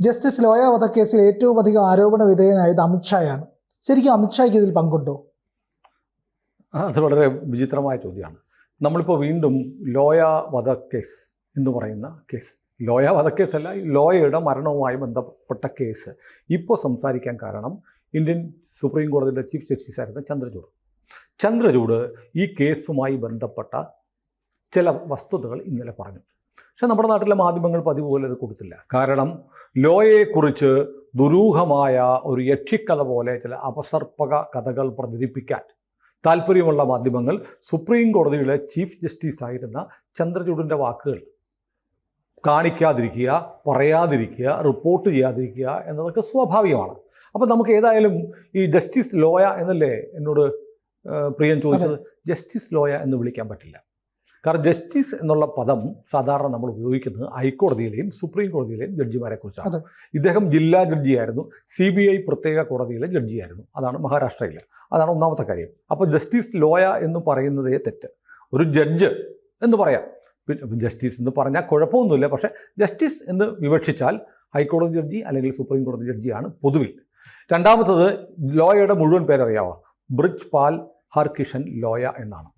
Justice Loya വധക്കേസിൽ ഏറ്റവും അധികം ആരോപണ വിധേയനായത് അമിത്ഷായാണ് ശരിക്കും അമിത്ഷായ്ക്ക് ഇതിൽ പങ്കുണ്ടോ? അത് വളരെ വിചിത്രമായ ചോദ്യമാണ്. നമ്മളിപ്പോൾ വീണ്ടും ലോയ വധക്കേസ് എന്ന് പറയുന്ന കേസ്. ലോയ വധക്കേസല്ല ലോയയുടെ മരണവുമായി ബന്ധപ്പെട്ട കേസ്. ഇപ്പോൾ സംസാരിക്കാൻ കാരണം ഇന്ത്യൻ സുപ്രീം കോടതിയുടെ ചീഫ് ജസ്റ്റിസ് ആയിരുന്ന ചന്ദ്രചൂഡ്. ചന്ദ്രചൂഡ് ഈ കേസുമായി ബന്ധപ്പെട്ട ചില വസ്തുതകൾ ഇന്നലെ പറഞ്ഞു പക്ഷെ നമ്മുടെ നാട്ടിലെ മാധ്യമങ്ങൾ പതിവ് പോലെ അത് കൊടുത്തില്ല. കാരണം ലോയയെക്കുറിച്ച് ദുരൂഹമായ ഒരു യക്ഷിക്കഥ പോലെ ചില അപസർപ്പക കഥകൾ പ്രചരിപ്പിക്കാൻ താല്പര്യമുള്ള മാധ്യമങ്ങൾ സുപ്രീം കോടതിയിലെ ചീഫ് ജസ്റ്റിസ് ആയിരുന്ന ചന്ദ്രചൂഡിന്റെ വാക്കുകൾ കാണിക്കാതിരിക്കുക പറയാതിരിക്കുക റിപ്പോർട്ട് ചെയ്യാതിരിക്കുക എന്നതൊക്കെ സ്വാഭാവികമാണ്. അപ്പം നമുക്ക് ഏതായാലും ഈ ജസ്റ്റിസ് ലോയ എന്നല്ലേ എന്നോട് പ്രിയൻ ചോദിച്ചത്? ജസ്റ്റിസ് ലോയ എന്ന് വിളിക്കാൻ പറ്റില്ല. കാരണം ജസ്റ്റിസ് എന്നുള്ള പദം സാധാരണ നമ്മൾ ഉപയോഗിക്കുന്നത് ഹൈക്കോടതിയിലെയും സുപ്രീം കോടതിയിലെയും ജഡ്ജിമാരെ കുറിച്ചാണ്. ഇദ്ദേഹം ജില്ലാ ജഡ്ജിയായിരുന്നു സി ബി ഐ പ്രത്യേക കോടതിയിലെ ജഡ്ജിയായിരുന്നു. അതാണ് മഹാരാഷ്ട്രയിലെ. അതാണ് ഒന്നാമത്തെ കാര്യം. അപ്പോൾ ജസ്റ്റിസ് ലോയ എന്ന് പറയുന്നതേ തെറ്റ്. ഒരു ജഡ്ജ് എന്ന് പറയാം. പിന്നെ ജസ്റ്റിസ് എന്ന് പറഞ്ഞാൽ കുഴപ്പമൊന്നുമില്ല. പക്ഷേ ജസ്റ്റിസ് എന്ന് വിവക്ഷിച്ചാൽ ഹൈക്കോടതി ജഡ്ജി അല്ലെങ്കിൽ സുപ്രീം കോടതി ജഡ്ജിയാണ് പൊതുവിൽ. രണ്ടാമത്തത് ലോയയുടെ മുഴുവൻ പേരറിയാവോ? ബ്രിജ് പാൽ ഹർകിഷൻ ലോയ എന്നാണ്.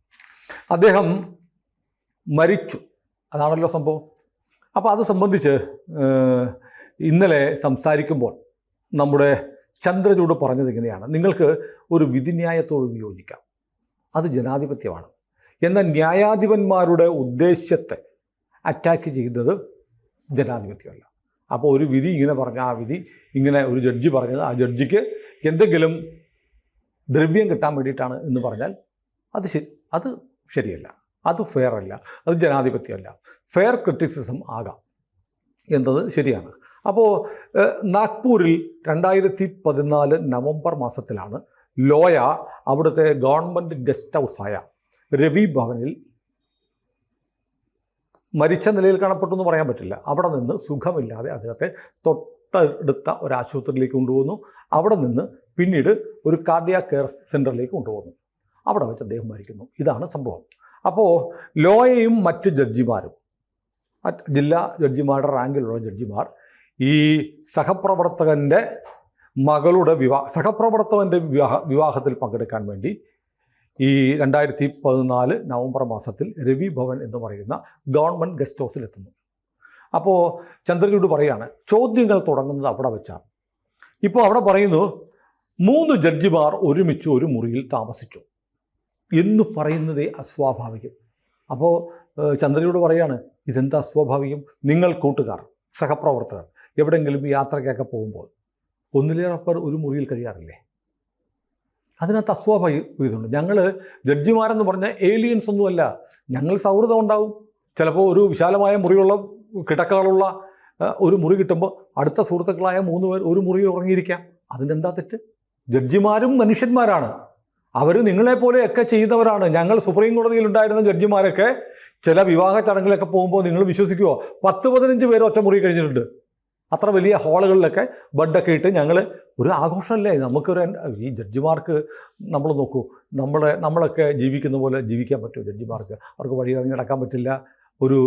അദ്ദേഹം മരിച്ചു. അതാണല്ലോ സംഭവം. അപ്പോൾ അത് സംബന്ധിച്ച് ഇന്നലെ സംസാരിക്കുമ്പോൾ നമ്മുടെ ചന്ദ്രചൂട് പറഞ്ഞത് ഇങ്ങനെയാണ്. നിങ്ങൾക്ക് ഒരു വിധിന്യായത്തോട് വിയോജിക്കാം. അത് ജനാധിപത്യമാണ്. എന്നാൽ ന്യായാധിപന്മാരുടെ ഉദ്ദേശ്യത്തെ അറ്റാക്ക് ചെയ്തത് ജനാധിപത്യമല്ല. അപ്പോൾ ഒരു വിധി ഇങ്ങനെ പറഞ്ഞ ആ വിധി ഇങ്ങനെ ഒരു ജഡ്ജി പറഞ്ഞത് ആ ജഡ്ജിക്ക് എന്തെങ്കിലും ദ്രവ്യം കിട്ടാൻ വേണ്ടിയിട്ടാണ് എന്ന് പറഞ്ഞാൽ അത് ശരി അത് ശരിയല്ല. അത് ഫെയർ അല്ല അത് ജനാധിപത്യമല്ല. ഫെയർ ക്രിറ്റിസിസം ആകാം. എന്നത് ശരിയാണ്. അപ്പോൾ നാഗ്പൂരിൽ രണ്ടായിരത്തി പതിനാല് നവംബർ മാസത്തിലാണ് ലോയ അവിടുത്തെ ഗവൺമെന്റ് ഗസ്റ്റ് ഹൗസായ രവി ഭവനിൽ മരിച്ച നിലയിൽ കാണപ്പെട്ടു എന്ന് പറയാൻ പറ്റില്ല. അവിടെ നിന്ന് സുഖമില്ലാതെ അദ്ദേഹത്തെ തൊട്ടടുത്ത ഒരു ആശുപത്രിയിലേക്ക് കൊണ്ടുപോകുന്നു. അവിടെ നിന്ന് പിന്നീട് ഒരു കാർഡിയ കെയർ സെന്ററിലേക്ക് കൊണ്ടുപോകുന്നു. അവിടെ വെച്ച് അദ്ദേഹം മരിക്കുന്നു. ഇതാണ് സംഭവം. അപ്പോൾ ലോയയും മറ്റ് ജഡ്ജിമാരും ജില്ലാ ജഡ്ജിമാരുടെ റാങ്കിലുള്ള ജഡ്ജിമാർ ഈ സഹപ്രവർത്തകന്റെ മകളുടെ വിവാഹ സഹപ്രവർത്തകന്റെ വിവാഹ വിവാഹത്തിൽ പങ്കെടുക്കാൻ വേണ്ടി ഈ രണ്ടായിരത്തി പതിനാല് നവംബർ മാസത്തിൽ രവി ഭവൻ എന്ന് പറയുന്ന ഗവൺമെന്റ് ഗസ്റ്റ് ഹൗസിൽ എത്തുന്നു. അപ്പോൾ ചന്ദ്രചൂഡ് പറയാണ് ചോദ്യങ്ങൾ തുടങ്ങുന്നത് അവിടെ വെച്ചാണ്. ഇപ്പോൾ അവിടെ പറയുന്നു മൂന്ന് ജഡ്ജിമാർ ഒരുമിച്ച് ഒരു മുറിയിൽ താമസിച്ചു. എന്ന് പറയുന്നതേ അസ്വാഭാവികം. അപ്പോൾ ചന്ദ്രയോട് പറയാണ് ഇതെന്താ അസ്വാഭാവികം? നിങ്ങൾ കൂട്ടുകാർ സഹപ്രവർത്തകർ എവിടെയെങ്കിലും യാത്രയ്ക്കൊക്കെ പോകുമ്പോൾ ഒന്നിലേറെ പേർ ഒരു മുറിയിൽ കഴിയാറില്ലേ? അതിനകത്ത് അസ്വാഭാവികതയുണ്ട്. ഞങ്ങൾ ജഡ്ജിമാരെന്ന് പറഞ്ഞാൽ ഏലിയൻസ് ഒന്നുമല്ല. ഞങ്ങൾ സൗഹൃദം ഉണ്ടാവും. ചിലപ്പോൾ ഒരു വിശാലമായ മുറിയുള്ള കിടക്കകളുള്ള ഒരു മുറി കിട്ടുമ്പോൾ അടുത്ത സുഹൃത്തുക്കളായ മൂന്ന് പേർ ഒരു മുറിയിൽ ഉറങ്ങിയിരിക്കാം. എന്താ തെറ്റ്? ജഡ്ജിമാരും മനുഷ്യന്മാരാണ്. അവർ നിങ്ങളെപ്പോലെയൊക്കെ ചെയ്യുന്നവരാണ്. ഞങ്ങൾ സുപ്രീം കോടതിയിൽ ഉണ്ടായിരുന്ന ജഡ്ജിമാരൊക്കെ ചില വിവാഹ ചടങ്ങിലൊക്കെ പോകുമ്പോൾ നിങ്ങൾ വിശ്വസിക്കുമോ പത്ത് പതിനഞ്ച് പേര് ഒറ്റ മുറി കഴിഞ്ഞിട്ടുണ്ട്. അത്ര വലിയ ഹാളുകളിലൊക്കെ ബഡൊക്കെ ഇട്ട് ഞങ്ങൾ ഒരു ആഘോഷമല്ലേ? നമുക്കൊരു ഈ ജഡ്ജിമാർക്ക് നമ്മൾ നോക്കൂ. നമ്മളെ നമ്മളൊക്കെ ജീവിക്കുന്ന പോലെ ജീവിക്കാൻ പറ്റുമോ ജഡ്ജിമാർക്ക്? അവർക്ക് വഴി ഇറങ്ങി നടക്കാൻ പറ്റില്ല. ഒരു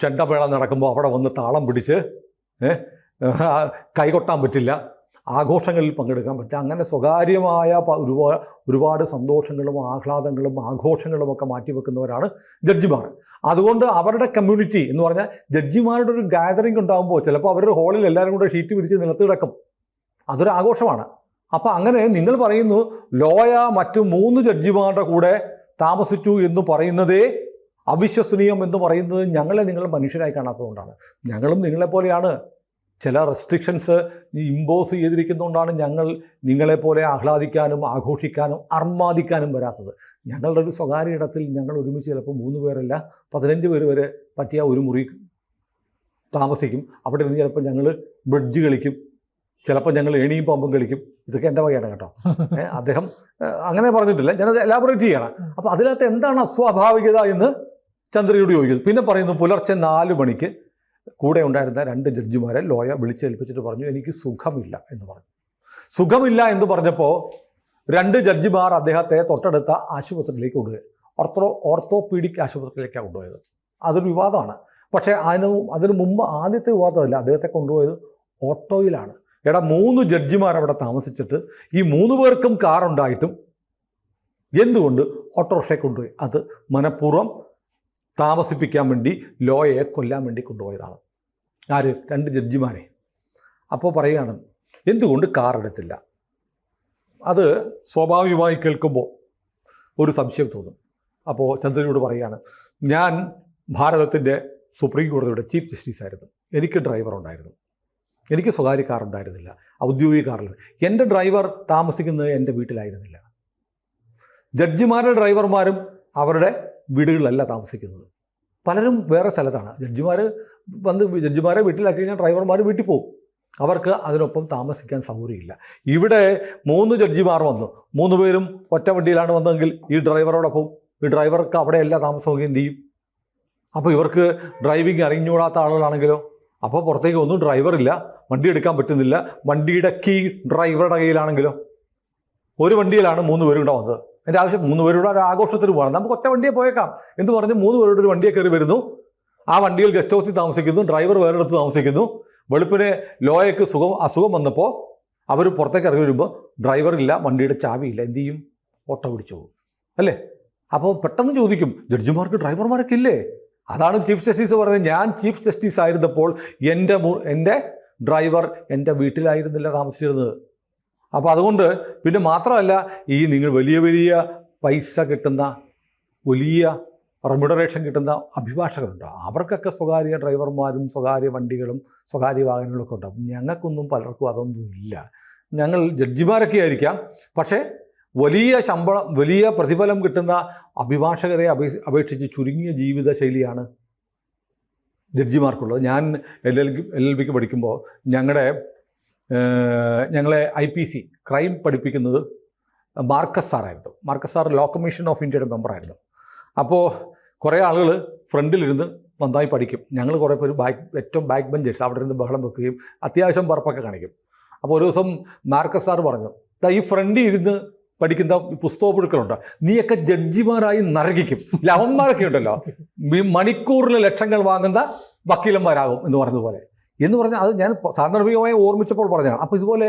ചെണ്ടമേള നടക്കുമ്പോൾ അവിടെ വന്ന് താളം പിടിച്ച് കൈകൊട്ടാൻ പറ്റില്ല. ആഘോഷങ്ങളിൽ പങ്കെടുക്കാൻ പറ്റുക അങ്ങനെ സ്വകാര്യമായ ഒരുപാട് ഒരുപാട് സന്തോഷങ്ങളും ആഹ്ലാദങ്ങളും ആഘോഷങ്ങളും ഒക്കെ മാറ്റിവെക്കുന്നവരാണ് ജഡ്ജിമാർ. അതുകൊണ്ട് അവരുടെ കമ്മ്യൂണിറ്റി എന്ന് പറഞ്ഞാൽ ജഡ്ജിമാരുടെ ഒരു ഗാദറിംഗ് ഉണ്ടാകുമ്പോൾ ചിലപ്പോൾ അവരുടെ ഹാളിൽ എല്ലാവരും കൂടെ ഷീറ്റ് പിരിച്ച് നിലത്ത് കിടക്കും. അതൊരു ആഘോഷമാണ്. അപ്പോൾ അങ്ങനെ നിങ്ങൾ പറയുന്നു ലോയ മറ്റു മൂന്ന് ജഡ്ജിമാരുടെ കൂടെ താമസിച്ചു എന്ന് പറയുന്നതേ അവിശ്വസനീയം എന്ന് പറയുന്നത് ഞങ്ങളെ നിങ്ങൾ മനുഷ്യരായി കാണാത്തതുകൊണ്ടാണ്. ഞങ്ങളും നിങ്ങളെപ്പോലെയാണ്. ചില റെസ്ട്രിക്ഷൻസ് ഇമ്പോസ് ചെയ്തിരിക്കുന്നതുകൊണ്ടാണ് ഞങ്ങൾ നിങ്ങളെപ്പോലെ ആഹ്ലാദിക്കാനും ആഘോഷിക്കാനും അർമാദിക്കാനും വരാത്തത്. ഞങ്ങളുടെ ഒരു സ്വകാര്യ ഇടത്തിൽ ഞങ്ങൾ ഒരുമിച്ച് ചിലപ്പോൾ മൂന്ന് പേരല്ല പതിനഞ്ച് പേര് വരെ പറ്റിയ ഒരു മുറി താമസിക്കും. അവിടെ നിന്ന് ചിലപ്പോൾ ഞങ്ങൾ ബ്രിഡ്ജ് കളിക്കും. ചിലപ്പോൾ ഞങ്ങൾ എണിയും പമ്പും കളിക്കും. ഇതൊക്കെ എന്റെ വകയാണ് കേട്ടോ. അദ്ദേഹം അങ്ങനെ പറഞ്ഞിട്ടില്ല. ഞാനത് എലാബറേറ്റ് ചെയ്യണം. അപ്പോൾ അതിനകത്ത് എന്താണ് അസ്വാഭാവികത എന്ന് ചന്ദ്രയോട് ചോദിക്കുന്നു. പിന്നെ പറയുന്നു പുലർച്ചെ നാല് മണിക്ക് കൂടെ ഉണ്ടായിരുന്ന രണ്ട് ജഡ്ജിമാരെ ലോയർ വിളിച്ചേൽപ്പിച്ചിട്ട് പറഞ്ഞു എനിക്ക് സുഖമില്ല എന്ന് പറഞ്ഞു. സുഖമില്ല എന്ന് പറഞ്ഞപ്പോൾ രണ്ട് ജഡ്ജിമാർ അദ്ദേഹത്തെ തൊട്ടടുത്ത ആശുപത്രിയിലേക്ക് കൊണ്ടുപോയി. ഓർത്തോ ഓർത്തോപീഡിക് ആശുപത്രിയിലേക്കാണ് കൊണ്ടുപോയത്. അതൊരു വിവാദമാണ്. പക്ഷേ അതിന് അതിന് മുമ്പ് ആദ്യത്തെ വിവാദമല്ല. അദ്ദേഹത്തെ കൊണ്ടുപോയത് ഓട്ടോയിലാണ്. എടാ മൂന്ന് ജഡ്ജിമാർ അവിടെ താമസിച്ചിട്ട് ഈ മൂന്ന് പേർക്കും കാറുണ്ടായിട്ടും എന്തുകൊണ്ട് ഓട്ടോറിക്ഷയെ കൊണ്ടുപോയി? അത് മനഃപൂർവം താമസിപ്പിക്കാൻ വേണ്ടി ലോയെ കൊല്ലാൻ വേണ്ടി കൊണ്ടുപോയതാണ്. ആര്? രണ്ട് ജഡ്ജിമാരെ. അപ്പോൾ പറയുകയാണ് എന്തുകൊണ്ട് കാർ എടുത്തില്ല? അത് സ്വാഭാവികമായി കേൾക്കുമ്പോൾ ഒരു സംശയം തോന്നും. അപ്പോൾ ചന്ദ്രനോട് പറയുകയാണ് ഞാൻ ഭാരതത്തിന്റെ സുപ്രീം കോടതിയുടെ ചീഫ് ജസ്റ്റിസ് ആയിരുന്നു. എനിക്ക് ഡ്രൈവർ ഉണ്ടായിരുന്നു. എനിക്ക് സ്വകാര്യ കാർ ഉണ്ടായിരുന്നില്ല. ഔദ്യോഗിക കാറിൽ എന്റെ ഡ്രൈവർ താമസിക്കുന്നത് എന്റെ വീട്ടിലായിരുന്നില്ല. ജഡ്ജിമാരുടെ ഡ്രൈവർമാരും അവരുടെ വീടുകളിലല്ല താമസിക്കുന്നത്. പലരും വേറെ സ്ഥലത്താണ്. ജഡ്ജിമാർ വന്ന് ജഡ്ജിമാരെ വീട്ടിലാക്കി കഴിഞ്ഞാൽ ഡ്രൈവർമാർ വീട്ടിൽ പോകും. അവർക്ക് അതിനൊപ്പം താമസിക്കാൻ സൗകര്യമില്ല. ഇവിടെ മൂന്ന് ജഡ്ജിമാർ വന്നു. മൂന്ന് പേരും ഒറ്റ വണ്ടിയിലാണ് വന്നതെങ്കിൽ ഈ ഡ്രൈവറോടൊപ്പം ഈ ഡ്രൈവർക്ക് അവിടെയല്ല താമസമൊക്കെ എന്ത് ചെയ്യും? അപ്പോൾ ഇവർക്ക് ഡ്രൈവിംഗ് അറിഞ്ഞുകൂടാത്ത ആളുകളാണെങ്കിലോ? അപ്പോൾ പുറത്തേക്ക് ഒന്നും ഡ്രൈവറില്ല. വണ്ടി എടുക്കാൻ പറ്റുന്നില്ല. വണ്ടിയുടെ കീ ഡ്രൈവറുടെ കയ്യിലാണെങ്കിലോ? ഒരു വണ്ടിയിലാണ് മൂന്ന് പേരും കൂടെ വന്നത്. എന്റെ ആവശ്യം മൂന്ന് പേരുടെ ഒരു ആഘോഷത്തിന് പോകണം. നമുക്ക് ഒറ്റ വണ്ടിയെ പോയേക്കാം. എന്ന് പറഞ്ഞ് മൂന്ന് പേരുടെ ഒരു വണ്ടിയെ കയറി വരുന്നു. ആ വണ്ടിയിൽ ഗസ്റ്റ് ഹൗസിൽ താമസിക്കുന്നു. ഡ്രൈവർ വേറെടുത്ത് താമസിക്കുന്നു. വെളുപ്പിനെ ലോയക്ക് സുഖം അസുഖം വന്നപ്പോൾ അവർ പുറത്തേക്ക് ഇറങ്ങി വരുമ്പോൾ ഡ്രൈവറില്ല വണ്ടിയുടെ ചാവിയില്ല എന്ത് ചെയ്യും? ഓട്ടോ പിടിച്ചു പോകും. അല്ലേ? അപ്പോൾ പെട്ടെന്ന് ചോദിക്കും ജഡ്ജിമാർക്ക് ഡ്രൈവർമാരൊക്കെ ഇല്ലേ? അതാണ് ചീഫ് ജസ്റ്റിസ് പറയുന്നത്. ഞാൻ ചീഫ് ജസ്റ്റിസ് ആയിരുന്നപ്പോൾ എന്റെ എന്റെ ഡ്രൈവർ എന്റെ വീട്ടിലായിരുന്നില്ല താമസിച്ചിരുന്നത്. അപ്പോൾ അതുകൊണ്ട് പിന്നെ മാത്രമല്ല ഈ നിങ്ങൾ വലിയ വലിയ പൈസ കിട്ടുന്ന വലിയ റെമ്യൂഡറേഷൻ കിട്ടുന്ന അഭിഭാഷകരുണ്ട്. അവർക്കൊക്കെ സ്വകാര്യ ഡ്രൈവർമാരും സ്വകാര്യ വണ്ടികളും സ്വകാര്യ വാഹനങ്ങളൊക്കെ ഉണ്ട്. ഞങ്ങൾക്കൊന്നും പലർക്കും അതൊന്നും ഇല്ല. ഞങ്ങൾ ജഡ്ജിമാരൊക്കെ ആയിരിക്കാം. പക്ഷേ വലിയ ശമ്പളം വലിയ പ്രതിഫലം കിട്ടുന്ന അഭിഭാഷകരെ അപേക്ഷ അപേക്ഷിച്ച് ചുരുങ്ങിയ ജീവിതശൈലിയാണ് ജഡ്ജിമാർക്കുള്ളത്. ഞാൻ എൽ എൽ എൽ ബിക്ക് പഠിക്കുമ്പോൾ ഞങ്ങളുടെ ഞങ്ങളെ ഐ പി സി ക്രൈം പഠിപ്പിക്കുന്നത് Marcus സാറായിരുന്നു Marcus sir law commission of ഇന്ത്യയുടെ മെമ്പറായിരുന്നു അപ്പോൾ കുറേ ആളുകൾ ഫ്രണ്ടിലിരുന്ന് നന്നായി പഠിക്കും. ഞങ്ങൾ കുറേ പേര് ബാക്ക് ഏറ്റവും ബാക്ക് ബെഞ്ചേഴ്സ് അവിടെ ഇരുന്ന് ബഹളം വെക്കുകയും അത്യാവശ്യം പറപ്പൊക്കെ കാണിക്കും. അപ്പോൾ ഒരു ദിവസം മാർക്കസ് സാർ പറഞ്ഞു ഈ ഫ്രണ്ടിൽ ഇരുന്ന് പഠിക്കുന്ന ഈ പുഴുക്കളുണ്ട് നീയൊക്കെ ജഡ്ജിമാരായി നരകിക്കും. ലവന്മാരൊക്കെ ഉണ്ടല്ലോ. മണിക്കൂറിൽ ലക്ഷങ്ങൾ വാങ്ങുന്ന വക്കീലന്മാരാകും എന്ന് പറഞ്ഞതുപോലെ. എന്ന് പറഞ്ഞാൽ അത് ഞാൻ സാന്ദർഭികമായി ഓർമ്മിച്ചപ്പോൾ പറഞ്ഞതാണ്. അപ്പോൾ ഇതുപോലെ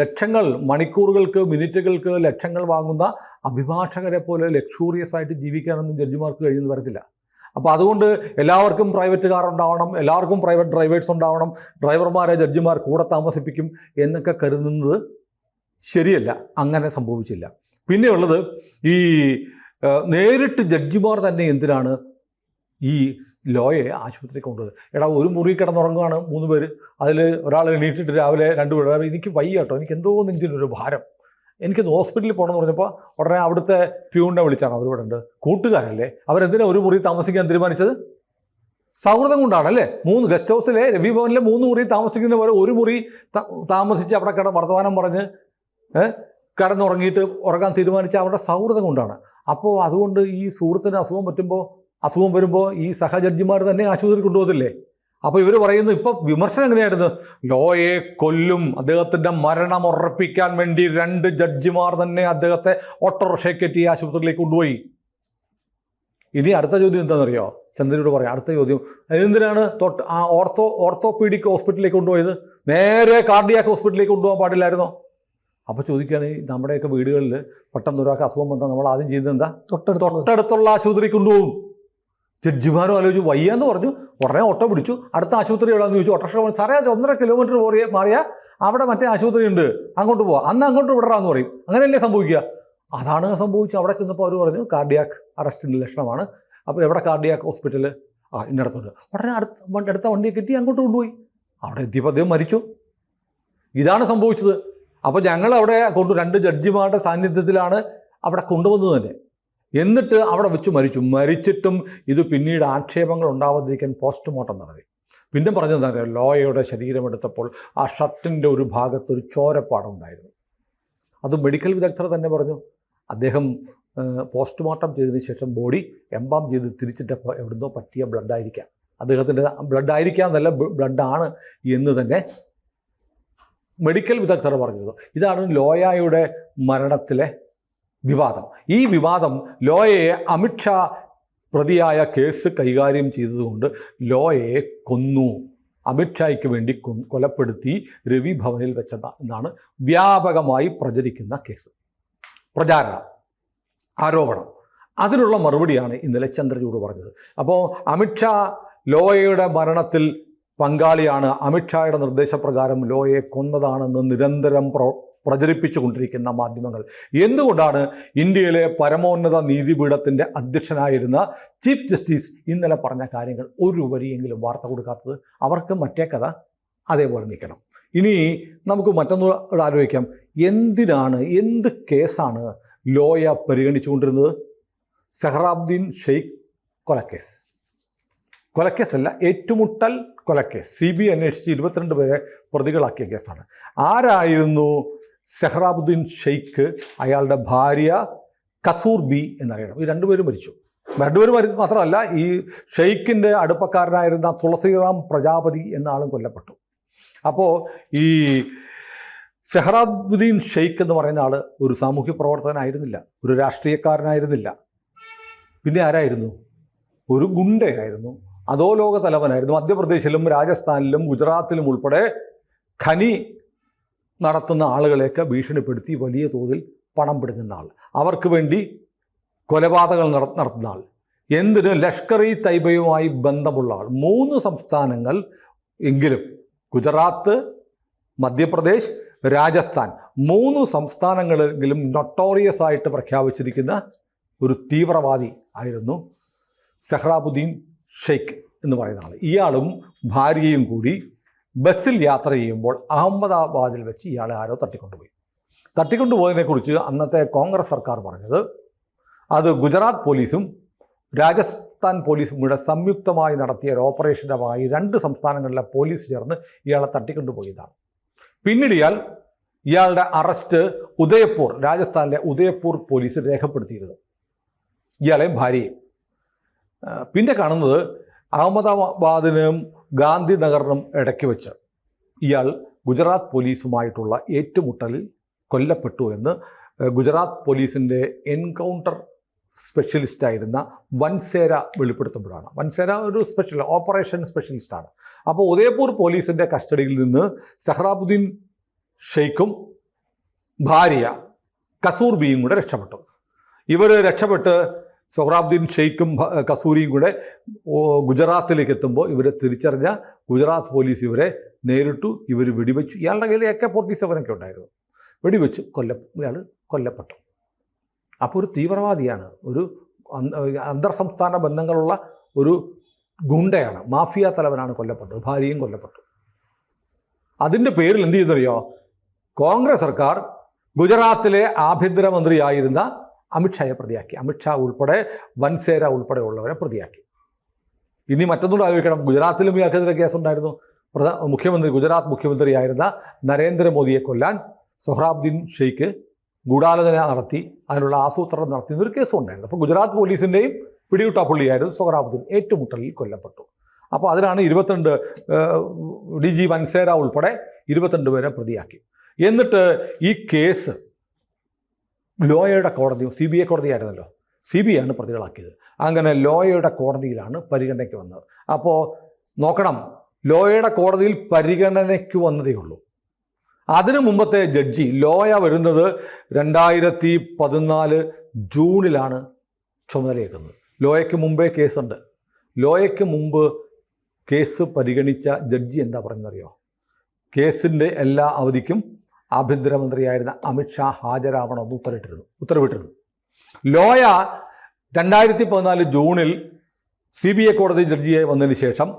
ലക്ഷങ്ങൾ മണിക്കൂറുകൾക്ക് മിനിറ്റുകൾക്ക് ലക്ഷങ്ങൾ വാങ്ങുന്ന അഭിഭാഷകരെ പോലെ ലക്ഷൂറിയസ് ആയിട്ട് ജീവിക്കാനൊന്നും ജഡ്ജിമാർക്ക് കഴിയുന്നു വരത്തില്ല അപ്പോൾ അതുകൊണ്ട് എല്ലാവർക്കും പ്രൈവറ്റ് കാർ ഉണ്ടാവണം എല്ലാവർക്കും പ്രൈവറ്റ് ഡ്രൈവേഴ്സ് ഉണ്ടാവണം ഡ്രൈവർമാരെ ജഡ്ജിമാർ കൂടെ താമസിപ്പിക്കും എന്നൊക്കെ കരുതുന്നത് ശരിയല്ല. അങ്ങനെ സംഭവിച്ചില്ല. പിന്നെയുള്ളത് ഈ നേരിട്ട് ജഡ്ജിമാർ തന്നെ എന്തിനാണ് ഈ ലോയെ ആശുപത്രി കൊണ്ടുപോയത് എടാ ഒരു മുറി കിടന്നുറങ്ങുകയാണ് മൂന്ന് പേര്. അതിൽ ഒരാൾ എണീറ്റിട്ട് രാവിലെ രണ്ട് പേര്. എനിക്ക് വയ്യ കേട്ടോ. എനിക്ക് എന്തോ നെഞ്ചിലൊരു ഭാരം. എനിക്കത് ഹോസ്പിറ്റലിൽ പോകണമെന്ന് പറഞ്ഞപ്പോൾ ഉടനെ അവിടുത്തെ പ്യൂണിനെ വിളിച്ചാണ് അവർ ഇവിടെ ഉണ്ട്. കൂട്ടുകാരല്ലേ? അവരെന്തിനാ ഒരു മുറി താമസിക്കാൻ തീരുമാനിച്ചത്? സൗഹൃദം കൊണ്ടാണ് അല്ലേ മൂന്ന് ഗസ്റ്റ് ഹൗസിലെ രവി ഭവനിലെ മൂന്ന് മുറി താമസിക്കുന്ന പോലെ ഒരു മുറി താമസിച്ച് അവിടെ കിട വർത്തമാനം പറഞ്ഞ് കിടന്നുറങ്ങിയിട്ട് ഉറങ്ങാൻ തീരുമാനിച്ച അവരുടെ സൗഹൃദം കൊണ്ടാണ്. അപ്പോൾ അതുകൊണ്ട് ഈ സുഹൃത്തിന് അസുഖം പറ്റുമ്പോൾ അസുഖം വരുമ്പോൾ ഈ സഹജഡ്ജിമാർ തന്നെ ആശുപത്രി കൊണ്ടുപോകത്തില്ലേ? അപ്പോൾ ഇവർ പറയുന്നത് ഇപ്പോൾ വിമർശനം എങ്ങനെയായിരുന്നു? ലോയെ കൊല്ലും അദ്ദേഹത്തിന്റെ മരണം ഉറപ്പിക്കാൻ വേണ്ടി രണ്ട് ജഡ്ജിമാർ തന്നെ അദ്ദേഹത്തെ ഓട്ടോറിക്ഷ കയറ്റി ആശുപത്രിയിലേക്ക് കൊണ്ടുപോയി. ഇനി അടുത്ത ചോദ്യം എന്താണെന്നറിയോ? ചന്ദ്രനോട് പറയാം. അടുത്ത ചോദ്യം എന്തിനാണ് തൊട്ട് ആ ഓർത്തോ ഓർത്തോപീഡിക് ഹോസ്പിറ്റലിലേക്ക് കൊണ്ടുപോയത്? നേരെ കാർഡിയാക്ക് ഹോസ്പിറ്റലിലേക്ക് കൊണ്ടുപോകാൻ പാടില്ലായിരുന്നോ? അപ്പോൾ ചോദിക്കുകയാണ് നമ്മുടെയൊക്കെ വീടുകളിൽ പെട്ടെന്ന് ഒരാൾക്ക് അസുഖം വന്നാൽ നമ്മൾ ആദ്യം ചെയ്യുന്നത് എന്താ? തൊട്ടടുത്ത് തൊട്ടടുത്തുള്ള ആശുപത്രി കൊണ്ടുപോകും. ജഡ്ജിമാരും ആലോചിച്ചു വയ്യാന്ന് പറഞ്ഞു. ഉടനെ ഓട്ടോ പിടിച്ചു. അടുത്ത ആശുപത്രി എവിടെയാന്ന് ചോദിച്ചു. ഓട്ടോറിക്ഷ പോയി, സാറേ ഒന്നര കിലോമീറ്റർ പോറിയ മാറിയാൽ അവിടെ മറ്റേ ആശുപത്രി ഉണ്ട് അങ്ങോട്ട് പോവാം. അന്ന് അങ്ങോട്ട് വിടറാന്ന് പറയും. അങ്ങനെയല്ലേ സംഭവിക്കുക? അതാണ് സംഭവിച്ചത്. അവിടെ ചെന്നപ്പോൾ അവർ പറഞ്ഞു കാർഡിയാക്ക് അറസ്റ്റിന്റെ ലക്ഷണമാണ്. അപ്പോൾ എവിടെ കാർഡിയാക്ക് ഹോസ്പിറ്റൽ ആ ഇന്നടത്തുണ്ട് ഉടനെ അടുത്ത വണ്ടി- അടുത്ത വണ്ടിയെ കെട്ടി അങ്ങോട്ട് കൊണ്ടുപോയി. അവിടെ എത്തിയപ്പോൾ അദ്ദേഹം മരിച്ചു. ഇതാണ് സംഭവിച്ചത്. അപ്പോൾ ഞങ്ങൾ അവിടെ കൊണ്ടു രണ്ട് ജഡ്ജിമാരുടെ സാന്നിധ്യത്തിലാണ് അവിടെ കൊണ്ടുവന്നത് തന്നെ. എന്നിട്ട് അവിടെ വെച്ച് മരിച്ചു. മരിച്ചിട്ടും ഇത് പിന്നീട് ആക്ഷേപങ്ങൾ ഉണ്ടാവാതിരിക്കാൻ പോസ്റ്റ്മോർട്ടം നടത്തി. പിന്നെ പറഞ്ഞത് ലോയയുടെ ശരീരമെടുത്തപ്പോൾ ആ ഷർട്ടിന്റെ ഒരു ഭാഗത്ത് ഒരു ചോരപ്പാടുണ്ടായിരുന്നു അത് മെഡിക്കൽ വിദഗ്ധർ തന്നെ പറഞ്ഞു. അദ്ദേഹം പോസ്റ്റ്മോർട്ടം ചെയ്തതിന് ശേഷം ബോഡി എംബാം ചെയ്ത് തിരിച്ചിട്ടപ്പോൾ എവിടുന്നോ പറ്റിയ ബ്ലഡ് ആയിരിക്കാം അദ്ദേഹത്തിന്റെ ബ്ലഡ് ആയിരിക്കാം എന്നല്ല ബ്ലഡാണ് എന്ന് തന്നെ മെഡിക്കൽ വിദഗ്ധർ പറഞ്ഞത് ഇതാണ് ലോയായുടെ മരണത്തിലെ വിവാദം. ഈ വിവാദം ലോയയെ അമിത്ഷാ പ്രതിയായ കേസ് കൈകാര്യം ചെയ്തതുകൊണ്ട് ലോയയെ കൊന്നു. അമിത്ഷായ്ക്ക് വേണ്ടി കൊലപ്പെടുത്തി രവി ഭവനിൽ വെച്ചത് എന്നാണ് വ്യാപകമായി പ്രചരിക്കുന്ന കേസ്. പ്രചാരണം ആരോപണം. അതിനുള്ള മറുപടിയാണ് ഇന്നലെ ചന്ദ്രചൂട് പറഞ്ഞത്. അപ്പോൾ അമിത്ഷാ ലോയയുടെ മരണത്തിൽ പങ്കാളിയാണ്. അമിത്ഷായുടെ നിർദ്ദേശപ്രകാരം ലോയയെ കൊന്നതാണെന്ന് നിരന്തരം പ്രോ പ്രചരിപ്പിച്ചുകൊണ്ടിരിക്കുന്ന മാധ്യമങ്ങൾ. എന്തുകൊണ്ടാണ് ഇന്ത്യയിലെ പരമോന്നത നീതിപീഠത്തിന്റെ അധ്യക്ഷനായിരുന്ന ചീഫ് ജസ്റ്റിസ് ഇന്നലെ പറഞ്ഞ കാര്യങ്ങൾ ഒരു വരിയെങ്കിലും വാർത്ത കൊടുക്കാത്തത്? അവർക്ക് മറ്റേ കഥ അതേപോലെ നിൽക്കണം. ഇനി നമുക്ക് മറ്റൊന്നു ആലോചിക്കാം. എന്തിനാണ് എന്ത് കേസാണ് ലോയ പരിഗണിച്ചുകൊണ്ടിരുന്നത്? സെഹ്റാബ്ദീൻ ഷെയ്ഖ് കൊലക്കേസ്. കൊലക്കേസല്ല ഏറ്റുമുട്ടൽ കൊലക്കേസ്. സി ബി അന്വേഷിച്ച് ഇരുപത്തിരണ്ട് പേരെ പ്രതികളാക്കിയ കേസാണ്. ആരായിരുന്നു സെഹ്റാബുദ്ദീൻ ഷെയ്ഖ് അയാളുടെ ഭാര്യ കസൂർ ബി എന്നറിയണം. ഈ രണ്ടുപേരും മരിച്ചു. രണ്ടുപേരും മരി മാത്രമല്ല ഈ ഷെയ്ഖിന്റെ അടുപ്പക്കാരനായിരുന്ന തുളസിറാം പ്രജാപതി എന്ന ആളും കൊല്ലപ്പെട്ടു. അപ്പോൾ ഈ സെഹ്റാബുദ്ദീൻ ഷെയ്ഖ് എന്ന് പറയുന്ന ആൾ ഒരു സാമൂഹ്യ പ്രവർത്തകനായിരുന്നില്ല ഒരു രാഷ്ട്രീയക്കാരനായിരുന്നില്ല. പിന്നെ ആരായിരുന്നു? ഒരു ഗുണ്ടയായിരുന്നു. അധോലോക തലവനായിരുന്നു മധ്യപ്രദേശിലും രാജസ്ഥാനിലും ഗുജറാത്തിലും ഉൾപ്പെടെ ഖനി നടത്തുന്ന ആളുകളെയൊക്കെ ഭീഷണിപ്പെടുത്തി വലിയ തോതിൽ പണം പിടുങ്ങുന്ന ആൾ. അവർക്ക് വേണ്ടി കൊലപാതകങ്ങൾ നട നടത്തുന്ന ആൾ. എന്തിന്? ലഷ്കർ ഇ തൈബയുമായി ബന്ധമുള്ള ആൾ. മൂന്ന് സംസ്ഥാനങ്ങൾ എങ്കിലും ഗുജറാത്ത് മധ്യപ്രദേശ് രാജസ്ഥാൻ മൂന്ന് സംസ്ഥാനങ്ങളെങ്കിലും നൊട്ടോറിയസ് ആയിട്ട് പ്രഖ്യാപിച്ചിരിക്കുന്ന ഒരു തീവ്രവാദി ആയിരുന്നു സെഹ്റാബുദ്ദീൻ ഷെയ്ഖ് എന്ന് പറയുന്ന ആൾ. ഇയാളും ഭാര്യയും കൂടി ബസ്സിൽ യാത്ര ചെയ്യുമ്പോൾ അഹമ്മദാബാദിൽ വെച്ച് ഇയാളെ ആരോ തട്ടിക്കൊണ്ടുപോയി. തട്ടിക്കൊണ്ടുപോയതിനെക്കുറിച്ച് അന്നത്തെ കോൺഗ്രസ് സർക്കാർ പറഞ്ഞത് അത് ഗുജറാത്ത് പോലീസും രാജസ്ഥാൻ പോലീസും കൂടെ സംയുക്തമായി നടത്തിയ ഒരു ഓപ്പറേഷന്റെ ഭാഗമായി രണ്ട് സംസ്ഥാനങ്ങളിലെ പോലീസ് ചേർന്ന് ഇയാളെ തട്ടിക്കൊണ്ടുപോയതാണ്. പിന്നീട് ഇയാൾ ഇയാളുടെ അറസ്റ്റ് ഉദയപൂർ രാജസ്ഥാനിലെ ഉദയപൂർ പോലീസ് രേഖപ്പെടുത്തിയിരുന്നു. ഇയാളെയും ഭാര്യയും. പിന്നെ കാണുന്നത് അഹമ്മദാബാദിനും ഗാന്ധിനഗറിനും ഇടയ്ക്ക് വെച്ച് ഇയാൾ ഗുജറാത്ത് പോലീസുമായിട്ടുള്ള ഏറ്റുമുട്ടലിൽ കൊല്ലപ്പെട്ടു എന്ന് ഗുജറാത്ത് പോലീസിന്റെ എൻകൗണ്ടർ സ്പെഷ്യലിസ്റ്റ് സ്പെഷ്യലിസ്റ്റായിരുന്ന വൻസേര വെളിപ്പെടുത്തുമ്പോഴാണ്. വൻസേര ഒരു സ്പെഷ്യൽ ഓപ്പറേഷൻ സ്പെഷ്യലിസ്റ്റാണ് അപ്പോൾ ഉദയപൂർ പോലീസിന്റെ കസ്റ്റഡിയിൽ നിന്ന് സഹ്റാബുദ്ദീൻ ഷെയ്ഖും ഭാര്യ കസൂർ ബിയും കൂടെ രക്ഷപ്പെട്ടു. ഇവർ രക്ഷപ്പെട്ട് സൊഹ്റാബുദ്ദീൻ ഷെയ്ഖും കസൂരിയും കൂടെ ഗുജറാത്തിലേക്ക് എത്തുമ്പോൾ ഇവരെ തിരിച്ചറിഞ്ഞ ഗുജറാത്ത് പോലീസ് ഇവരെ നേരിട്ടു ഇവർ വെടിവെച്ചു. ഇയാളുടെ കയ്യിൽ എ കെ ഫോർട്ടി സെവനൊക്കെ ഉണ്ടായിരുന്നു. വെടിവെച്ചു കൊല്ല ഇയാൾ കൊല്ലപ്പെട്ടു. അപ്പോൾ ഒരു തീവ്രവാദിയാണ് ഒരു അന്ത- അന്തർ സംസ്ഥാന ബന്ധങ്ങളുള്ള ഒരു ഗുണ്ടയാണ് മാഫിയ തലവനാണ് കൊല്ലപ്പെട്ടത് ഭാര്യയും കൊല്ലപ്പെട്ടു. അതിന്റെ പേരിൽ എന്ത് ചെയ്തറിയോ കോൺഗ്രസ് സർക്കാർ ഗുജറാത്തിലെ ആഭ്യന്തരമന്ത്രിയായിരുന്ന അമിത്ഷായെ പ്രതിയാക്കി. അമിത്ഷാ ഉൾപ്പെടെ വൻസേര ഉൾപ്പെടെയുള്ളവരെ പ്രതിയാക്കി. ഇനി മറ്റൊന്നുകൂടെ ആലോചിക്കണം. ഗുജറാത്തിലും ഇയാൾക്കെതിരെ കേസുണ്ടായിരുന്നു പ്രധാ മുഖ്യമന്ത്രി ഗുജറാത്ത് മുഖ്യമന്ത്രിയായിരുന്ന നരേന്ദ്രമോദിയെ കൊല്ലാൻ സൊഹ്റാബ്ദീൻ ഷെയ്ഖ് ഗൂഢാലോചന നടത്തി അതിനുള്ള ആസൂത്രണം നടത്തി എന്നൊരു കേസും ഉണ്ടായിരുന്നു. അപ്പോൾ ഗുജറാത്ത് പോലീസിന്റെയും പിടികിട്ടാ പുള്ളിയായിരുന്നു സൊഹ്റാബ്ദീൻ ഏറ്റുമുട്ടലിൽ കൊല്ലപ്പെട്ടു. അപ്പോൾ അതിനാണ് ഇരുപത്തിരണ്ട് ഡി ജി വൻസേര ഉൾപ്പെടെ ഇരുപത്തിരണ്ട് പേരെ പ്രതിയാക്കി. എന്നിട്ട് ഈ കേസ് ലോയയുടെ കോടതി സി ബി ഐ കോടതിയായിരുന്നല്ലോ. സി ബി ആണ് പ്രതികളാക്കിയത്. അങ്ങനെ ലോയയുടെ കോടതിയിലാണ് പരിഗണനയ്ക്ക് വന്നത്. അപ്പോൾ നോക്കണം ലോയയുടെ കോടതിയിൽ പരിഗണനയ്ക്ക് വന്നതേ ഉള്ളൂ. അതിനു മുമ്പത്തെ ജഡ്ജി ലോയ വരുന്നത് രണ്ടായിരത്തി പതിനാല് ജൂണിലാണ് ചുമതലയേക്കുന്നത് ലോയയ്ക്ക് മുമ്പേ കേസുണ്ട്. ലോയയ്ക്ക് മുമ്പ് കേസ് പരിഗണിച്ച ജഡ്ജി എന്താ പറയുന്നറിയോ? കേസിന്റെ എല്ലാ അവധിക്കും ആഭ്യന്തരമന്ത്രിയായിരുന്ന അമിത്ഷാ ഹാജരാവണമെന്ന് ഉത്തരവിട്ടിരുന്നു. ഉത്തരവിട്ടിരുന്നു. ലോയ രണ്ടായിരത്തി പതിനാല് ജൂണിൽ സി ബി ഐ കോടതി ജഡ്ജിയായി വന്നതിന് ശേഷം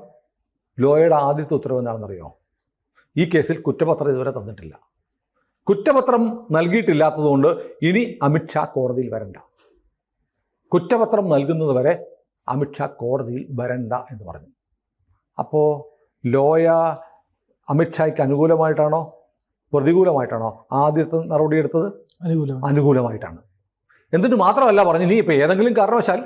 ലോയയുടെ ആദ്യത്തെ ഉത്തരവ് എന്താണെന്നറിയോ? ഈ കേസിൽ കുറ്റപത്രം ഇതുവരെ തന്നിട്ടില്ല. കുറ്റപത്രം നൽകിയിട്ടില്ലാത്തതുകൊണ്ട് ഇനി അമിത്ഷാ കോടതിയിൽ വരണ്ട. കുറ്റപത്രം നൽകുന്നത് വരെ അമിത്ഷാ കോടതിയിൽ വരണ്ട എന്ന് പറഞ്ഞു. അപ്പോൾ ലോയ അമിത്ഷായ്ക്ക് അനുകൂലമായിട്ടാണോ പ്രതികൂലമായിട്ടാണോ ആദ്യത്തെ നടപടിയെടുത്തത് അനുകൂലം അനുകൂലമായിട്ടാണ്. എന്നിട്ട് മാത്രമല്ല പറഞ്ഞു നീ ഇപ്പോൾ ഏതെങ്കിലും കാരണവശാൽ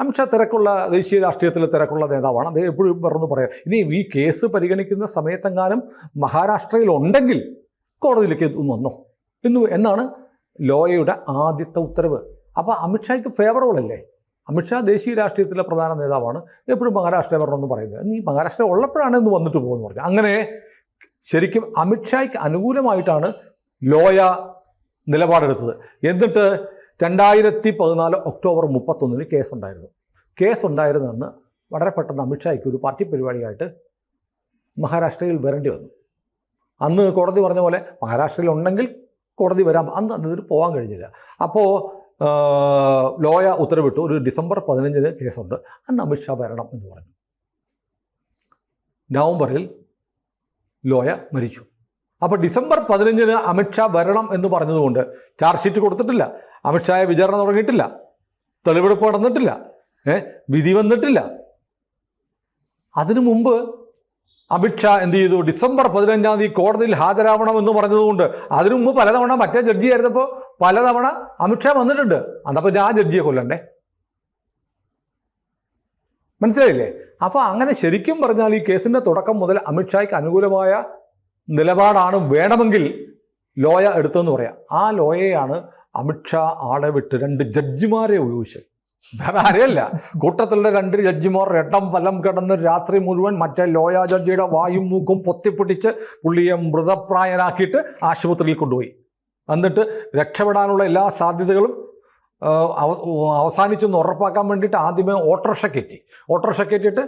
അമിത്ഷാ തിരക്കുള്ള ദേശീയ രാഷ്ട്രീയത്തിലെ തിരക്കുള്ള നേതാവാണ്. അത് എപ്പോഴും പറഞ്ഞു പറയാം. ഇനി ഈ കേസ് പരിഗണിക്കുന്ന സമയത്തെങ്ങാനും മഹാരാഷ്ട്രയിൽ ഉണ്ടെങ്കിൽ കോടതിയിലേക്ക് ഒന്ന് വന്നോ? എന്ന് എന്നാണ് ലോയയുടെ ആദ്യത്തെ ഉത്തരവ്. അപ്പോൾ അമിത്ഷായ്ക്ക് ഫേവറബിൾ അല്ലേ? അമിത്ഷാ ദേശീയ രാഷ്ട്രീയത്തിലെ പ്രധാന നേതാവാണ്. എപ്പോഴും മഹാരാഷ്ട്ര വരണമെന്ന് പറയുന്നത്. നീ മഹാരാഷ്ട്ര ഉള്ളപ്പോഴാണ് ഇന്ന് വന്നിട്ട് പോകുമെന്ന് പറഞ്ഞു അങ്ങനെ ശരിക്കും അമിത്ഷായ്ക്ക് അനുകൂലമായിട്ടാണ് ലോയ നിലപാടെടുത്തത്. എന്നിട്ട് രണ്ടായിരത്തി പതിനാല് ഒക്ടോബർ മുപ്പത്തൊന്നിന് കേസുണ്ടായിരുന്നു. കേസുണ്ടായിരുന്നെന്ന് വളരെ പെട്ടെന്ന് അമിത്ഷായ്ക്ക് ഒരു പാർട്ടി പരിപാടിയായിട്ട് മഹാരാഷ്ട്രയിൽ വരേണ്ടി വന്നു. അന്ന് കോടതി പറഞ്ഞ പോലെ മഹാരാഷ്ട്രയിൽ ഉണ്ടെങ്കിൽ കോടതി വരാം. അന്ന് അതിന് പോകാൻ കഴിഞ്ഞില്ല. അപ്പോൾ ലോയ ഉത്തരവിട്ടു. ഒരു ഡിസംബർ പതിനഞ്ചിന് കേസുണ്ട്. അന്ന് അമിത്ഷാ വരണം എന്ന് പറഞ്ഞു. നവംബറിൽ ലോയ മരിച്ചു. അപ്പോൾ ഡിസംബർ പതിനഞ്ചിന് അമിത്ഷാ വരണം എന്ന് പറഞ്ഞതുകൊണ്ട് ചാർജ് ഷീറ്റ് കൊടുത്തിട്ടില്ല. അമിത്ഷായെ വിചാരണ തുടങ്ങിയിട്ടില്ല. തെളിവെടുപ്പ് നടന്നിട്ടില്ല. ഏ വിധി വന്നിട്ടില്ല. അതിനു മുമ്പ് അമിത്ഷാ എന്ത് ചെയ്തു? ഡിസംബർ പതിനഞ്ചാം തീയതി കോടതിയിൽ ഹാജരാവണം എന്ന് പറഞ്ഞതുകൊണ്ട് അതിനു മുമ്പ് പലതവണ മറ്റേ ജഡ്ജി ആയിരുന്നപ്പോൾ പലതവണ അമിത്ഷാ വന്നിട്ടുണ്ട്. അന്നപ്പോൾ ഞാൻ ജഡ്ജിയെ കൊല്ലണ്ടേ? മനസ്സിലായില്ലേ? അപ്പോൾ അങ്ങനെ ശരിക്കും പറഞ്ഞാൽ ഈ കേസിന്റെ തുടക്കം മുതൽ അമിത്ഷായ്ക്ക് അനുകൂലമായ നിലപാടാണ് വേണമെങ്കിൽ ലോയ എടുത്തതെന്ന് പറയാം. ആ ലോയയാണ് അമിത്ഷാ ആളെ വിട്ട് രണ്ട് ജഡ്ജിമാരെ ഉപയോഗിച്ചത് വേറെ ആരെയല്ല. കൂട്ടത്തിലുള്ള രണ്ട് ജഡ്ജിമാർ രണ്ടം വലം കിടന്ന് രാത്രി മുഴുവൻ മറ്റേ ലോയ ജഡ്ജിയുടെ വായും മൂക്കും പൊത്തിപ്പിടിച്ച് പുള്ളിയെ മൃതപ്രായനാക്കിയിട്ട് ആശുപത്രിയിൽ കൊണ്ടുപോയി. എന്നിട്ട് രക്ഷപ്പെടാനുള്ള എല്ലാ സാധ്യതകളും ആ, അവ- അവസാനിച്ചെന്ന് ഉറപ്പാക്കാൻ വേണ്ടിയിട്ട് ആദ്യമേ ഓട്ടോറിക്ഷ കയറ്റി. ഓട്ടോറിക്ഷ കയറ്റിയിട്ട്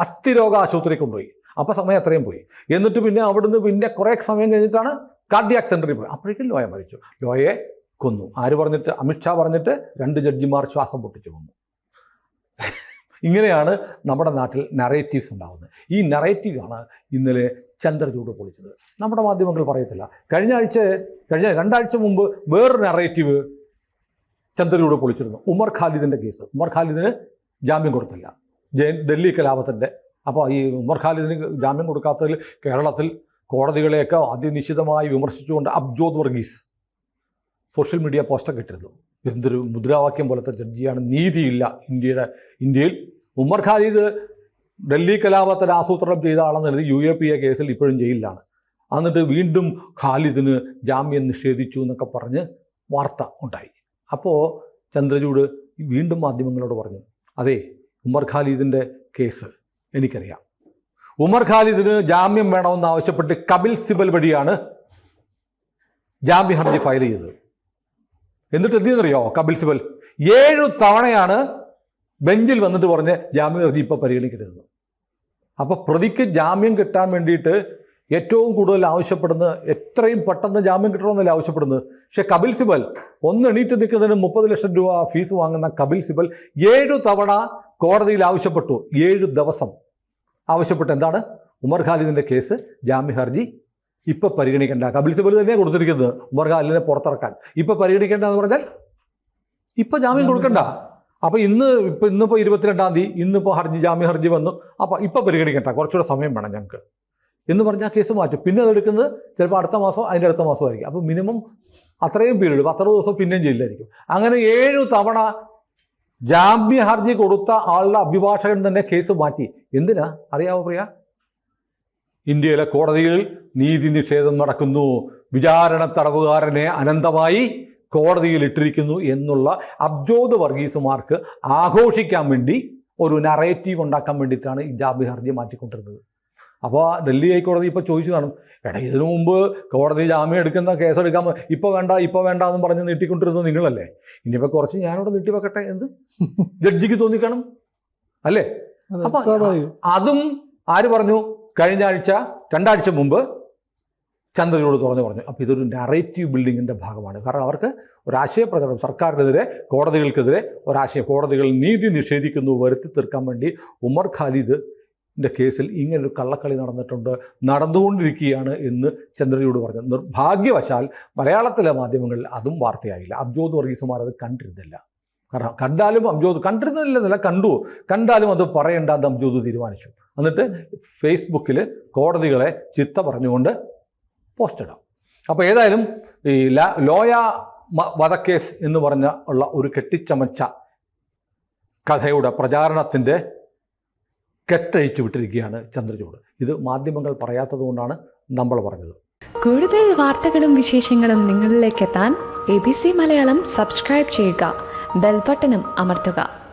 അസ്ഥിരോഗ ആശുപത്രി കൊണ്ടുപോയി. അപ്പോൾ സമയം അത്രയും പോയി. എന്നിട്ട് പിന്നെ അവിടുന്ന് പിന്നെ കുറേ സമയം കഴിഞ്ഞിട്ടാണ് കാർഡിയാക് സെന്ററിൽ പോയി. അപ്പോഴേക്കും ലോയ മരിച്ചു. ലോയെ കൊന്നു. ആര് പറഞ്ഞിട്ട്? അമിത്ഷാ പറഞ്ഞിട്ട് രണ്ട് ജഡ്ജിമാർ ശ്വാസം പൊട്ടിച്ചു കൊന്നു. ഇങ്ങനെയാണ് നമ്മുടെ നാട്ടിൽ നറേറ്റീവ്സ് ഉണ്ടാകുന്നത് ഈ നറേറ്റീവാണ് ഇന്നലെ ചന്ദ്രചൂട് പൊളിച്ചത്. നമ്മുടെ മാധ്യമങ്ങൾ പറയത്തില്ല. കഴിഞ്ഞ ആഴ്ച കഴിഞ്ഞ രണ്ടാഴ്ച മുമ്പ് വേറൊരു നറേറ്റീവ് ചന്ദ്രചൂട് പൊളിച്ചിരുന്നു ഉമർ ഖാലിദിന്റെ കേസ്. ഉമർ ഖാലിദിന് ജാമ്യം കൊടുത്തില്ല. ഡൽഹി കലാപത്തിന്റെ അപ്പോൾ ഈ ഉമർ ഖാലിദിന് ജാമ്യം കൊടുക്കാത്തതിൽ കേരളത്തിൽ കോടതികളെയൊക്കെ അതിനിശ്ചിതമായി വിമർശിച്ചുകൊണ്ട് അബ്ജോദ് വർഗീസ് സോഷ്യൽ മീഡിയ പോസ്റ്റൊക്കെ ഇട്ടിരുന്നു. എന്തൊരു മുദ്രാവാക്യം പോലത്തെ ജഡ്ജിയാണ്. നീതിയില്ല ഇന്ത്യയുടെ ഇന്ത്യയിൽ. ഉമർ ഖാലിദ് ഡൽഹി കലാപത്തിന് ആസൂത്രണം ചെയ്ത ആളെന്ന് എഴുതി യു എ പി എ കേസിൽ ഇപ്പോഴും ജയിലിലാണ്. എന്നിട്ട് വീണ്ടും ഖാലിദിന് ജാമ്യം നിഷേധിച്ചു എന്നൊക്കെ പറഞ്ഞ് വാർത്ത ഉണ്ടായി. അപ്പോൾ ചന്ദ്രചൂഡ് വീണ്ടും മാധ്യമങ്ങളോട് പറഞ്ഞു അതെ ഉമർ ഖാലിദിന്റെ കേസ് എനിക്കറിയാം. ഉമർ ഖാലിദിന് ജാമ്യം വേണമെന്ന് ആവശ്യപ്പെട്ട് കപിൽ സിബൽ വഴിയാണ് ജാമ്യ ഹർജി ഫയൽ ചെയ്തത്. എന്നിട്ട് എന്ത് ചെയ്യുന്നറിയോ കപിൽ സിബൽ? ഏഴു തവണയാണ് ബെഞ്ചിൽ വന്നിട്ട് പറഞ്ഞ് ജാമ്യ ഹർജി ഇപ്പോൾ പരിഗണിക്കരുതെന്ന്. അപ്പോൾ പ്രതിക്ക് ജാമ്യം കിട്ടാൻ വേണ്ടിയിട്ട് ഏറ്റവും കൂടുതൽ ആവശ്യപ്പെടുന്നത് എത്രയും പെട്ടെന്ന് ജാമ്യം കിട്ടണമെന്നല്ല ആവശ്യപ്പെടുന്നത്? പക്ഷെ കപിൽ സിബൽ ഒന്ന് എണീറ്റ് നിൽക്കുന്നതിന് മുപ്പത് ലക്ഷം രൂപ ഫീസ് വാങ്ങുന്ന കപിൽ സിബൽ ഏഴു തവണ കോടതിയിൽ ആവശ്യപ്പെട്ടു. ഏഴ് ദിവസം ആവശ്യപ്പെട്ട് എന്താണ്? ഉമർ ഖാലിദിന്റെ കേസ് ജാമ്യ ഹർജി ഇപ്പം പരിഗണിക്കേണ്ട. കപിൽ സിബൽ തന്നെയാണ് കൊടുത്തിരിക്കുന്നത് ഉമർ ഖാലിദിനെ പുറത്തിറക്കാൻ. ഇപ്പം പരിഗണിക്കേണ്ട എന്ന് പറഞ്ഞാൽ ഇപ്പം ജാമ്യം കൊടുക്കണ്ട. അപ്പോൾ ഇന്ന് ഇപ്പം ഇന്നിപ്പോൾ ഇരുപത്തിരണ്ടാം തീയതി ഇന്നിപ്പോൾ ഹർജി ജാമ്യ ഹർജി വന്നു. അപ്പോൾ ഇപ്പം പരിഗണിക്കണ്ട. കുറച്ചുകൂടെ സമയം വേണം ഞങ്ങൾക്ക്. എന്ന് പറഞ്ഞാൽ കേസ് മാറ്റും. പിന്നെ അതെടുക്കുന്നത് ചിലപ്പോൾ അടുത്ത മാസം അതിന്റെ അടുത്ത മാസം ആയിരിക്കും. അപ്പോൾ മിനിമം അത്രയും പീരീഡ് പത്തറുപത് ദിവസം പിന്നെയും ജയിലിലായിരിക്കും. അങ്ങനെ ഏഴു തവണ ജാമ്യ ഹർജി കൊടുത്ത ആളുടെ അഭിഭാഷകൻ തന്നെ കേസ് മാറ്റി. എന്തിനാ? അറിയാമോ പ്രിയ? ഇന്ത്യയിലെ കോടതിയിൽ നീതി നിഷേധം നടക്കുന്നു. വിചാരണ തടവുകാരനെ അനന്തമായി കോടതിയിൽ ഇട്ടിരിക്കുന്നു എന്നുള്ള അബ്ജോദ് വർഗീസുമാർക്ക് ആഘോഷിക്കാൻ വേണ്ടി ഒരു നറേറ്റീവ് ഉണ്ടാക്കാൻ വേണ്ടിയിട്ടാണ് ഈ ജാമ്യ ഹർജി മാറ്റിക്കൊണ്ടിരുന്നത്. അപ്പോൾ ഡൽഹി ഹൈക്കോടതി ഇപ്പോൾ ചോദിച്ചു കാണും എടാ ഇതിനു മുമ്പ് കോടതി ജാമ്യം എടുക്കുന്ന കേസെടുക്കാൻ ഇപ്പോൾ വേണ്ട ഇപ്പോൾ വേണ്ട എന്ന് പറഞ്ഞ് നീട്ടിക്കൊണ്ടിരുന്നത് നിങ്ങളല്ലേ? ഇനിയിപ്പോൾ കുറച്ച് ഞാനിവിടെ നീട്ടി വെക്കട്ടെ എന്ത്? ജഡ്ജിക്ക് തോന്നിക്കണം അല്ലേ? അതെ, അതും ആര് പറഞ്ഞു? കഴിഞ്ഞ ആഴ്ച രണ്ടാഴ്ച മുമ്പ് ചന്ദ്രനോട് തുറന്നു പറഞ്ഞു. അപ്പോൾ ഇതൊരു നറേറ്റീവ് ബിൽഡിങ്ങിന്റെ ഭാഗമാണ്. കാരണം അവർക്ക് ഒരാശയ പ്രചരണം സർക്കാരിനെതിരെ കോടതികൾക്കെതിരെ ഒരാശയം കോടതികൾ നീതി നിഷേധിക്കുന്നു വരുത്തി തീർക്കാൻ വേണ്ടി ഉമർ ഖാലിദിന്റെ കേസിൽ ഇങ്ങനൊരു കള്ളക്കളി നടന്നിട്ടുണ്ട് നടന്നുകൊണ്ടിരിക്കുകയാണ് എന്ന് ചന്ദ്രനോട് പറഞ്ഞു. നിർഭാഗ്യവശാൽ മലയാളത്തിലെ മാധ്യമങ്ങളിൽ അതും വാർത്തയായില്ല. അബ്ജോദ് വർഗീസുമാർ അത് കണ്ടിരുന്നില്ല. കാരണം കണ്ടാലും അബ്ജോദ് കണ്ടിരുന്നില്ലെന്നല്ല കണ്ടു. കണ്ടാലും അത് പറയണ്ടെന്ന് അബ്ജോദ് തീരുമാനിച്ചു. എന്നിട്ട് ഫേസ്ബുക്കിൽ കോടതികളെ ചിത്ത പറഞ്ഞുകൊണ്ട് പോസ്റ്റ് ഇടാം. അപ്പോൾ ഏതായാലും ഈ ലോയ വധക്കേസ് എന്ന് പറഞ്ഞ ഉള്ള ഒരു കെട്ടിച്ചമച്ച കഥയുടെ പ്രചാരണത്തിന്റെ കെട്ടഴിച്ചു വിട്ടിരിക്കുകയാണ് ചന്ദ്രചൂട് ഇത് മാധ്യമങ്ങൾ പറയാത്തത് കൊണ്ടാണ് നമ്മൾ പറഞ്ഞത്. കൂടുതൽ വാർത്തകളും വിശേഷങ്ങളും നിങ്ങളിലേക്ക് എത്താൻ A B C Malayalam subscribe ചെയ്യുക. ബെൽബട്ടനും അമർത്തുക.